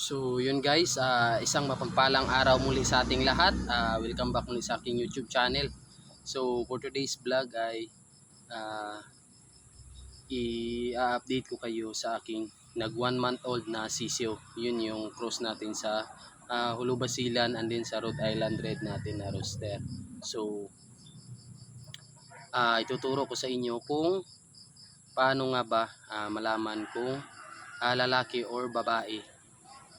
So yun guys, ah, isang mapagpalang araw muli sa ating lahat. Ah, welcome back muli sa aking YouTube channel. So for today's vlog ay ah, i-update ko kayo sa aking nag one month old na sisiyo. Yun yung cross natin sa uh, Hulubasilan and then sa Rhode Island Red natin na rooster. So ah, ituturo ko sa inyo kung paano nga ba ah, malaman kung ah, lalaki or babae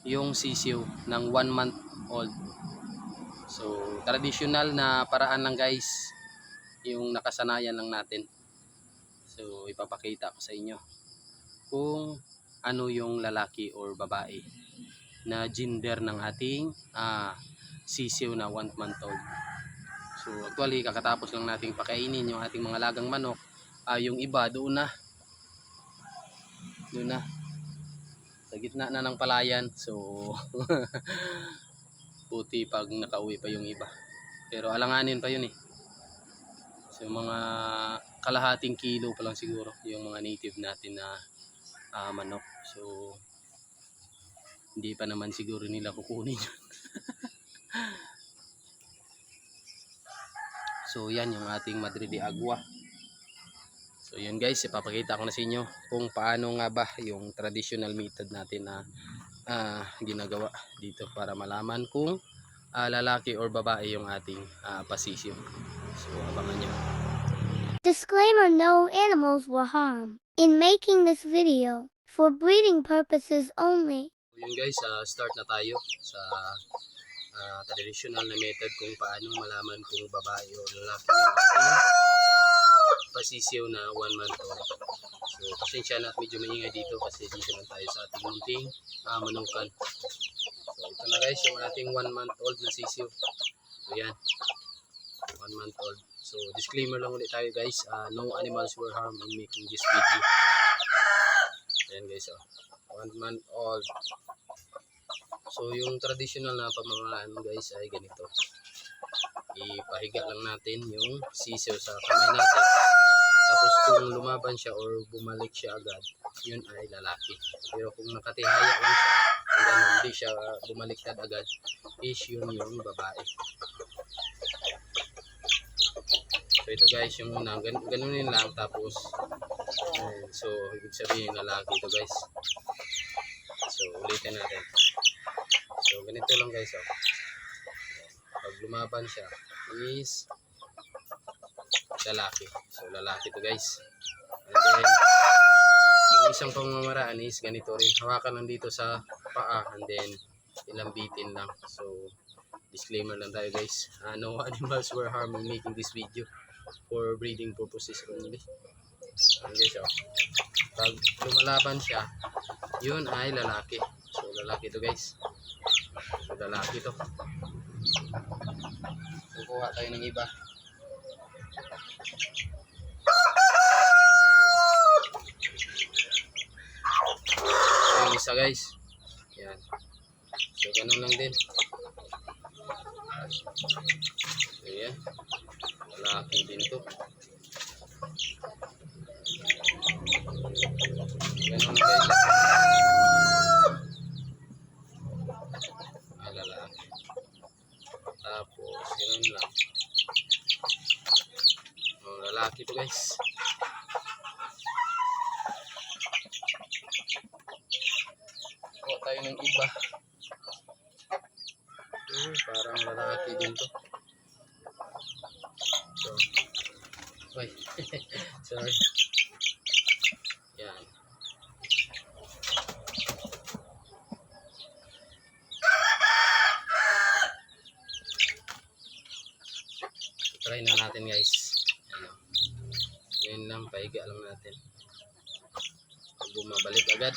yung sisiyo ng one month old. So, traditional na paraan lang guys, yung nakasanayan lang natin. So, ipapakita ko sa inyo kung ano yung lalaki or babae na gender ng ating ah, sisiyo na one month old. So, actually, kakatapos lang nating pakainin yung ating mga lagang manok. Ah, yung iba, doon na. Doon na sa gitna na ng palayan so puti pag nakauwi pa yung iba. Pero alanganin pa yun eh. So mga kalahating kilo pa lang siguro yung mga native natin na ah, manok. So hindi pa naman siguro nila kukunin yun. So yan yung ating Madrid de Agua So yun guys, ipapakita ko na sa inyo kung paano nga ba yung traditional method natin na ah, ginagawa dito para malaman kung ah, lalaki or babae yung ating ah, pasisyo. So abangan nyo. Disclaimer No animals were harmed in making this video for breeding purposes only. So yun guys, ah, start na tayo sa ah, traditional na method kung paano malaman kung babae o lalaki yung ating pasisyo na one month old. So pasensya na at medyo maingay dito kasi dito lang tayo sa ating munting ah, manukan. So ito na guys yung ating one month old na sisiyo. So yan. One month old. So disclaimer lang ulit tayo guys. ah, no animals were harmed in making this video. Ayan guys oh. One month old. So yung traditional na pamamaraan guys ay ganito. Ipahiga lang natin yung sisiyo sa kamay natin. Tapos kung lumaban siya or bumalik siya agad, yun ay lalaki. Pero kung nakatihaya lang siya, hanggang hindi siya bumaliktad agad, is yun yung babae. So ito guys, yung una, gan ganunin lang tapos ayan, so ibig sabihin lalaki ito guys. So ulitin natin. So ganito lang guys oh. Pag lumaban siya is lalaki. So lalaki to guys. And then yung isang pamamaraan is ganito rin. Hawakan lang dito sa paa and then ilambitin lang. So disclaimer lang tayo guys. Uh, no animals were harmed in making this video for breeding purposes only. Ayan guys oh. Pag lumalaban siya, yun ay lalaki. So lalaki to guys. So lalaki to. Kukuha tayo ng iba. Yung isa guys. Yan. So, ganun lang din. So, yan. Lalaki din to. Ganun guys. Lalaki. Tapos, ganun lang. Lalaki guys. Kuha tayo ng iba. Hmm, parang lalaki din to. So, Ay, sorry. Yan. Try na natin guys. Ngayon lang, pahiga lang natin. Pag bumabalik agad.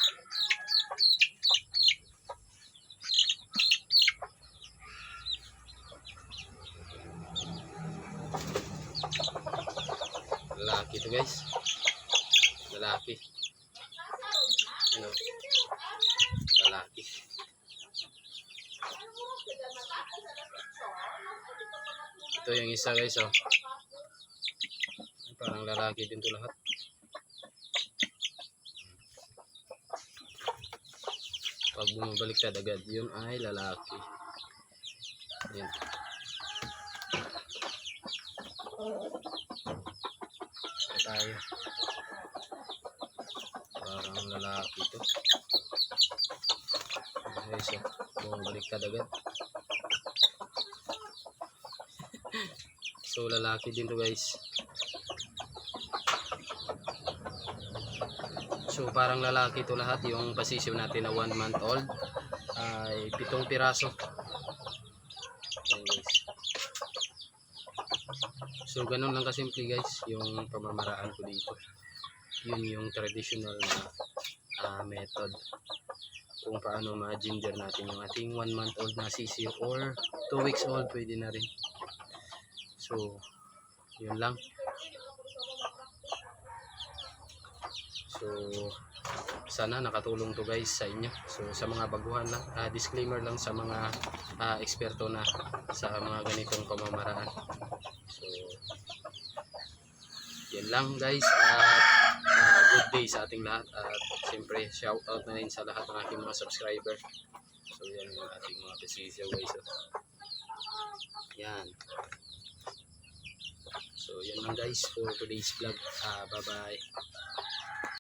Lalaki to guys. Lalaki. Ano? Lalaki. Ito yung isa guys oh. Parang lalaki din to lahat. Pag bumabaliktad agad, yun ay lalaki. Yan. Ito tayo. Parang lalaki to. Okay, so, bumabaliktad agad. so, lalaki din to guys. So parang lalaki to lahat yung pasisyo natin na 1 month old ay pitong piraso. So ganun lang kasimple guys yung pamamaraan ko dito. Yun yung traditional na ah, method kung paano ma-ginger natin yung ating 1 month old na sisiyo or 2 weeks old pwede na rin. So yun lang. So, sana nakatulong to guys sa inyo. So, sa mga baguhan lang, ah, disclaimer lang sa mga ah, eksperto na sa mga ganitong pamamaraan. So, yan lang guys. At ah, good day sa ating lahat. At siyempre, shout out na rin sa lahat ng aking mga subscriber. So, yan yung ating mga pesisyo guys. oh. Yan. So, yan lang guys for today's vlog. Ah, bye-bye.